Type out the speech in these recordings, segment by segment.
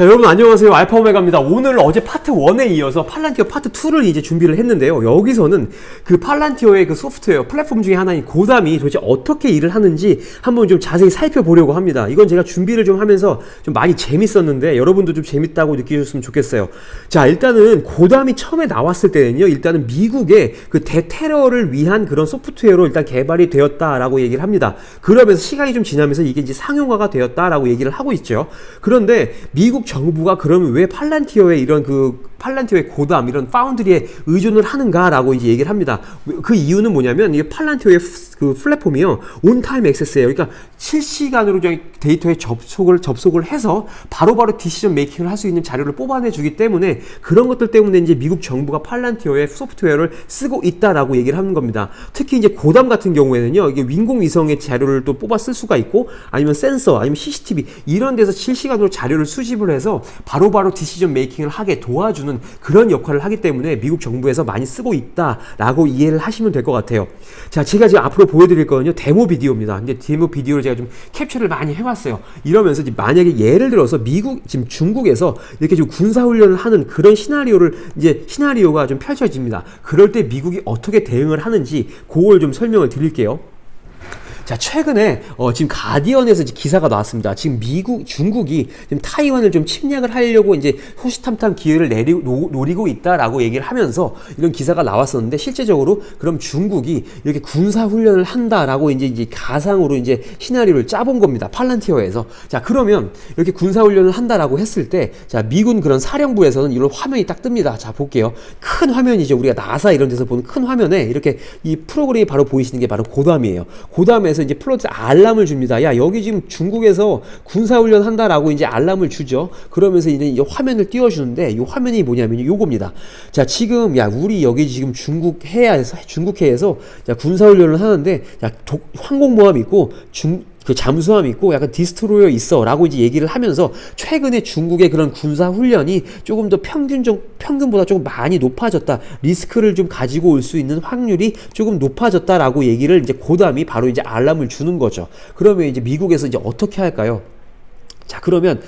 자 여러분 안녕하세요. 알파 오메가입니다. 오늘 어제 파트 1에 이어서 팔란티어 파트 2를 이제 준비를 했는데요. 여기서는 그 팔란티어의 그 소프트웨어 플랫폼 중에 하나인 고담이 도대체 어떻게 일을 하는지 한번 좀 자세히 살펴보려고 합니다. 이건 제가 준비를 좀 하면서 좀 많이 재밌었는데 여러분도 좀 재밌다고 느끼셨으면 좋겠어요. 자 일단은 고담이 처음에 나왔을 때는요 일단은 미국의 그 대테러를 위한 그런 소프트웨어로 일단 개발이 되었다라고 얘기를 합니다. 그러면서 시간이 좀 지나면서 이게 이제 상용화가 되었다라고 얘기를 하고 있죠. 그런데 미국 정부가 그러면 왜 팔란티어의 이런 그 팔란티어의 고담 이런 파운드리에 의존을 하는가라고 이제 얘기를 합니다. 그 이유는 뭐냐면 이게 팔란티어의 프- 그 플랫폼이요 온타임 액세스예요. 그러니까 실시간으로 데이터에 접속을 접속을 해서 바로 바로 디시전 메이킹을 할 수 있는 자료를 뽑아내 주기 때문에 그런 것들 때문에 이제 미국 정부가 팔란티어의 소프트웨어를 쓰고 있다라고 얘기를 하는 겁니다. 특히 이제 고담 같은 경우에는요 이게 인공위성의 자료를 또 뽑아 쓸 수가 있고 아니면 센서 아니면 CCTV 이런 데서 실시간으로 자료를 수집을 해서 바로바로 디시전 메이킹을 하게 도와주는 그런 역할을 하기 때문에 미국 정부에서 많이 쓰고 있다라고 이해를 하시면 될 것 같아요. 자, 제가 지금 앞으로 보여드릴 거는요 데모 비디오입니다. 근데 데모 비디오를 제가 좀 캡처를 많이 해왔어요. 이러면서 이제 만약에 예를 들어서 미국 지금 중국에서 이렇게 좀 군사 훈련을 하는 그런 시나리오를 이제 시나리오가 좀 펼쳐집니다. 그럴 때 미국이 어떻게 대응을 하는지 그걸 좀 설명을 드릴게요. 자, 최근에 어, 지금 가디언에서 이제 기사가 나왔습니다. 지금 미국, 중국이 지금 타이완을 좀 침략을 하려고 이제 호시탐탐 기회를 내리, 노, 노리고 있다라고 얘기를 하면서 이런 기사가 나왔었는데 실제적으로 그럼 중국이 이렇게 군사 훈련을 한다라고 이제 이제 가상으로 이제 시나리오를 짜본 겁니다. 팔란티어에서. 자, 그러면 이렇게 군사 훈련을 한다라고 했을 때 자, 미군 그런 사령부에서는 이런 화면이 딱 뜹니다. 자, 볼게요. 큰 화면이죠. 우리가 나사 이런 데서 보는 큰 화면에 이렇게 이 프로그램이 바로 보이시는 게 바로 고담이에요. 고담에서 이제 플로트 알람을 줍니다. 야, 여기 지금 중국에서 군사훈련 한다라고 이제 알람을 주죠. 그러면서 이제 이 화면을 띄워주는데 이 화면이 뭐냐면 요겁니다. 자, 지금 야, 우리 여기 지금 중국 해에서 중국 해에서 자, 군사훈련을 하는데 야, 독, 항공모함 있고 중 그 잠수함 있고 약간 디스트로이어 있어라고 이제 얘기를 하면서 최근에 중국의 그런 군사 훈련이 조금 더 평균적 평균보다 조금 많이 높아졌다 리스크를 좀 가지고 올 수 있는 확률이 조금 높아졌다라고 얘기를 이제 고담이 바로 이제 알람을 주는 거죠. 그러면 이제 미국에서 이제 어떻게 할까요? 자 그러면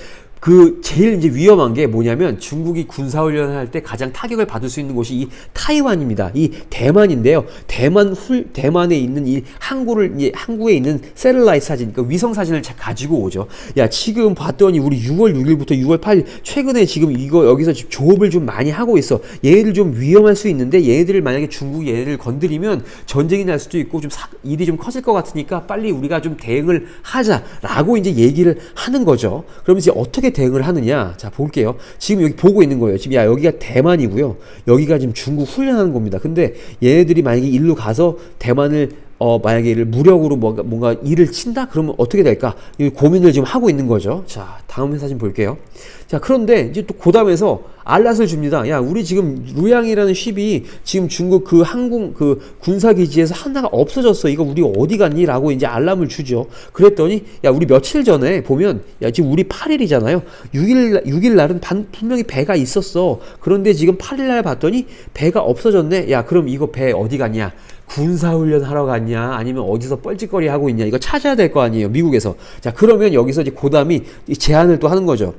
그 제일 이제 위험한 게 뭐냐면 중국이 군사훈련을 할 때 가장 타격을 받을 수 있는 곳이 이 타이완입니다. 이 대만인데요. 대만 훌 대만에 있는 이 항구를 이제 항구에 있는 셀라이트 사진, 그러니까 위성 사진을 자- 가지고 오죠. 야 지금 봤더니 우리 6월 6일부터 6월 8일 최근에 지금 이거 여기서 지금 조업을 좀 많이 하고 있어. 얘들 좀 위험할 수 있는데 얘들을 만약에 중국 얘를 건드리면 전쟁이 날 수도 있고 좀 사- 일이 좀 커질 것 같으니까 빨리 우리가 좀 대응을 하자라고 이제 얘기를 하는 거죠. 그럼 이제 어떻게 대응을 하느냐? 자 볼게요. 지금 여기 보고 있는 거예요. 지금 야 여기가 대만이고요. 여기가 지금 중국 훈련하는 겁니다. 근데 얘네들이 만약에 일로 가서 대만을 어, 만약에 이를 무력으로 뭔가, 뭔가 일을 친다? 그러면 어떻게 될까? 이 고민을 지금 하고 있는 거죠. 자, 다음 사진 볼게요. 자, 그런데 이제 또 고담에서 알랏을 줍니다. 야, 우리 지금 루양이라는 쉽이 지금 중국 그 항공, 그 군사 기지에서 하나가 없어졌어. 이거 우리 어디 갔니? 라고 이제 알람을 주죠. 그랬더니, 야, 우리 며칠 전에 보면, 야, 지금 우리 8일이잖아요. 6일, 6일 날은 반, 분명히 배가 있었어. 그런데 지금 8일 날 봤더니 배가 없어졌네. 야, 그럼 이거 배 어디 갔냐? 군사훈련 하러 갔냐 아니면 어디서 뻘짓거리 하고 있냐 이거 찾아야 될 거 아니에요 미국에서 자 그러면 여기서 이제 고담이 이 제안을 또 하는 거죠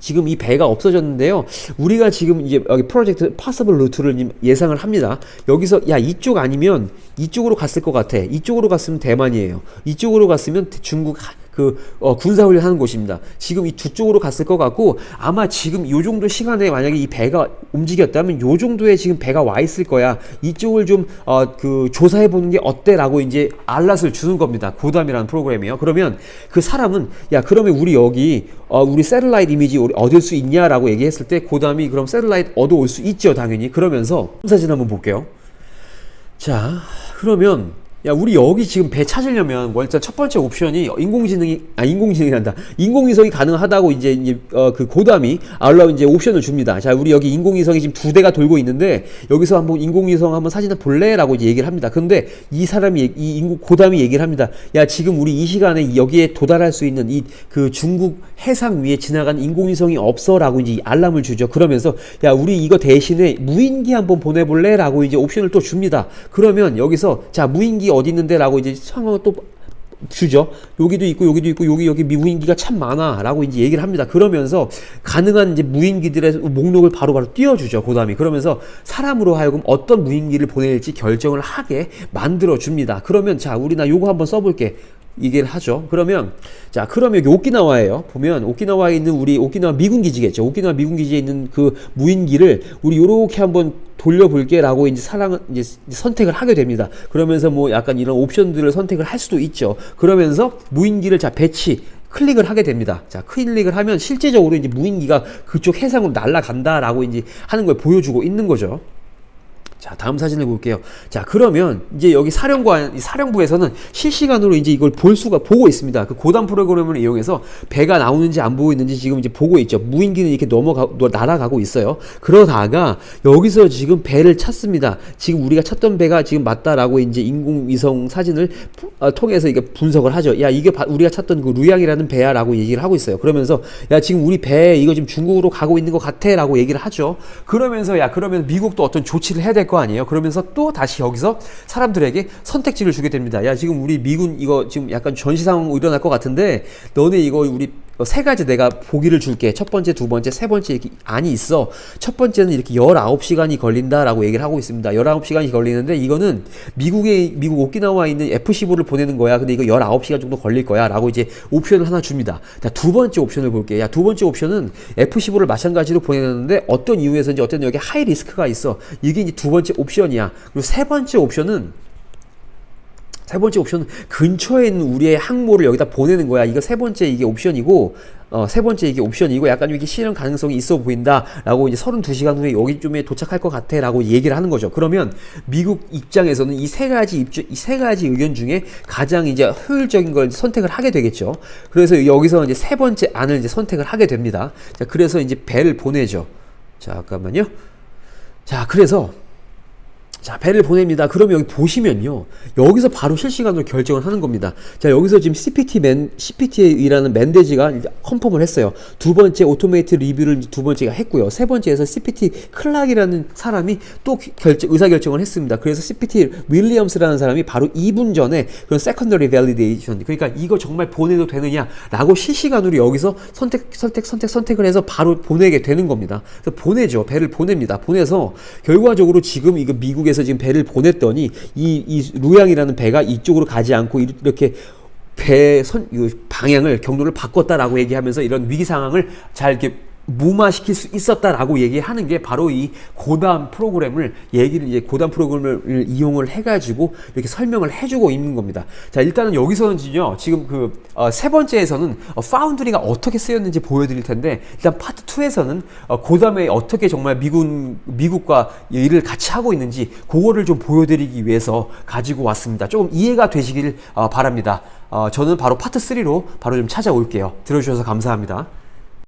지금 이 배가 없어졌는데요. 우리가 지금 이제 여기 프로젝트 파서블 루트를 예상을 합니다. 여기서 야 이쪽 아니면 이쪽으로 갔을 것 같아. 이쪽으로 갔으면 대만이에요. 이쪽으로 갔으면 중국 하- 그 어, 군사훈련 하는 곳입니다. 지금 이 두 쪽으로 갔을 것 같고 아마 지금 요 정도 시간에 만약에 이 배가 움직였다면 요 정도에 지금 배가 와 있을 거야. 이쪽을 좀 어, 그 조사해 보는 게 어때라고 이제 알랏을 주는 겁니다. 고담이라는 프로그램이요. 그러면 그 사람은 야 그러면 우리 여기 어, 우리 세틀라이트 이미지 우리 얻을 수 있냐라고 얘기했을 때 고담이 그럼 세틀라이트 얻어올 수 있죠 당연히 그러면서 사진 한번 볼게요. 자, 그러면 야, 우리 여기 지금 배 찾으려면 뭐 일단 첫 번째 옵션이 인공지능이 아 인공지능이란다. 인공위성이 가능하다고 이제 이제 어, 그 고담이 알라 이제 옵션을 줍니다. 자, 우리 여기 인공위성이 지금 두 대가 돌고 있는데 여기서 한번 인공위성 한번 사진 을 볼래라고 이제 얘기를 합니다. 근데 이 사람이 이 인공 고담이 얘기를 합니다. 야, 지금 우리 이 시간에 여기에 도달할 수 있는 이 그 중국 해상 위에 지나간 인공위성이 없어라고 이제 알람을 주죠. 그러면서 야, 우리 이거 대신에 무인기 한번 보내볼래라고 이제 옵션을 또 줍니다. 그러면 여기서 자 무인기 어디 있는데 라고 이제 상황을 또 주죠. 여기도 있고 여기도 있고 여기 여기 무인기가 참 많아라고 이제 얘기를 합니다. 그러면서 가능한 이제 무인기들의 목록을 바로바로 띄워주죠. 고담이 그러면서 사람으로 하여금 어떤 무인기를 보낼지 결정을 하게 만들어 줍니다. 그러면 자 우리 나 요거 한번 써볼게. 얘기를 하죠. 그러면 자 그러면 여기 오키나와예요. 보면 오키나와에 있는 우리 오키나와 미군 기지겠죠. 오키나와 미군 기지에 있는 그 무인기를 우리 요렇게 한번 돌려볼게라고 이제 사랑은 이제 선택을 하게 됩니다. 그러면서 뭐 약간 이런 옵션들을 선택을 할 수도 있죠. 그러면서 무인기를 자 배치 클릭을 하게 됩니다. 자, 클릭을 하면 실제적으로 이제 무인기가 그쪽 해상으로 날아간다라고 이제 하는 걸 보여주고 있는 거죠. 자, 다음 사진을 볼게요. 자, 그러면 이제 여기 사령관, 이 사령부에서는 실시간으로 이제 이걸 볼 수가, 보고 있습니다. 그 고단 프로그램을 이용해서 배가 나오는지 안 보고 있는지 지금 이제 보고 있죠. 무인기는 이렇게 넘어가, 날아가고 있어요. 그러다가 여기서 지금 배를 찾습니다. 지금 우리가 찾던 배가 지금 맞다라고 이제 인공위성 사진을 푸- 어, 통해서 이게 분석을 하죠. 야, 이게 바- 우리가 찾던 그 루양이라는 배야라고 얘기를 하고 있어요. 그러면서 야, 지금 우리 배 이거 지금 중국으로 가고 있는 것 같아라고 얘기를 하죠. 그러면서 야, 그러면 미국도 어떤 조치를 해야 될거 아니에요. 그러면서 또 다시 여기서 사람들에게 선택지를 주게 됩니다. 야, 지금 우리 미군 이거 지금 약간 전시 상황 일어날 것 같은데 너네 이거 우리 어, 세 가지 내가 보기를 줄게. 첫 번째, 두 번째, 세 번째 이렇게 안이 있어. 첫 번째는 이렇게 19시간이 걸린다라고 얘기를 하고 있습니다. 19시간이 걸리는데 이거는 미국에 미국 오키나와에 있는 F-15를 보내는 거야. 근데 이거 19시간 정도 걸릴 거야라고 이제 옵션을 하나 줍니다. 자, 두 번째 옵션을 볼게요. 야, 두 번째 옵션은 F-15를 마찬가지로 보내는데 어떤 이유에서인지 어떤 여기 하이 리스크가 있어. 이게 이제 두 번째 옵션이야. 그리고 세 번째 옵션은 세 번째 옵션은 근처에 있는 우리의 항모를 여기다 보내는 거야. 이거 세 번째 이게 옵션이고, 어, 세 번째 이게 옵션이고, 약간 이게 실현 가능성이 있어 보인다 라고 이제 32시간 후에 여기쯤에 도착할 것 같아 라고 얘기를 하는 거죠. 그러면 미국 입장에서는 이 세 가지 입, 이세 가지 의견 중에 가장 이제 효율적인 걸 선택을 하게 되겠죠. 그래서 여기서 이제 세 번째 안을 이제 선택을 하게 됩니다. 자, 그래서 이제 배를 보내죠. 자, 잠깐만요. 자, 그래서 자, 배를 보냅니다. 그러면 여기 보시면요. 여기서 바로 실시간으로 결정을 하는 겁니다. 자, 여기서 지금 CPT 맨, 맨데지가 이제 컨펌을 했어요. 두 번째 오토메이트 리뷰를 두 번째가 했고요. 세 번째에서 CPT 클락이라는 사람이 또 결정, 의사결정을 했습니다. 그래서 CPT 윌리엄스라는 사람이 바로 2분 전에 그런 세컨더리 밸리데이션, 그러니까 이거 정말 보내도 되느냐라고 실시간으로 여기서 선택, 선택, 선택, 선택을 해서 바로 보내게 되는 겁니다. 그래서 보내죠. 배를 보냅니다. 보내서 결과적으로 지금 이거 미국 에서 지금 배를 보냈더니 이, 이 루양이라는 배가 이쪽으로 가지 않고 이렇게 배 선, 이 방향을 경로를 바꿨다라고 얘기하면서 이런 위기 상황을 잘 이렇게 무마시킬 수 있었다라고 얘기하는 게 바로 이 고담 프로그램을 얘기를 이제 고담 프로그램을 이용을 해가지고 이렇게 설명을 해주고 있는 겁니다. 자 일단은 여기서는요 지금 그세 번째에서는 어, 파운드리가 어떻게 쓰였는지 보여드릴 텐데 일단 파트 2에서는 어, 고담에 어떻게 정말 미군 미국과 일을 같이 하고 있는지 그거를 좀 보여드리기 위해서 가지고 왔습니다. 조금 이해가 되시길 어, 바랍니다. 어, 저는 바로 파트 3로 바로 좀 찾아올게요. 들어주셔서 감사합니다.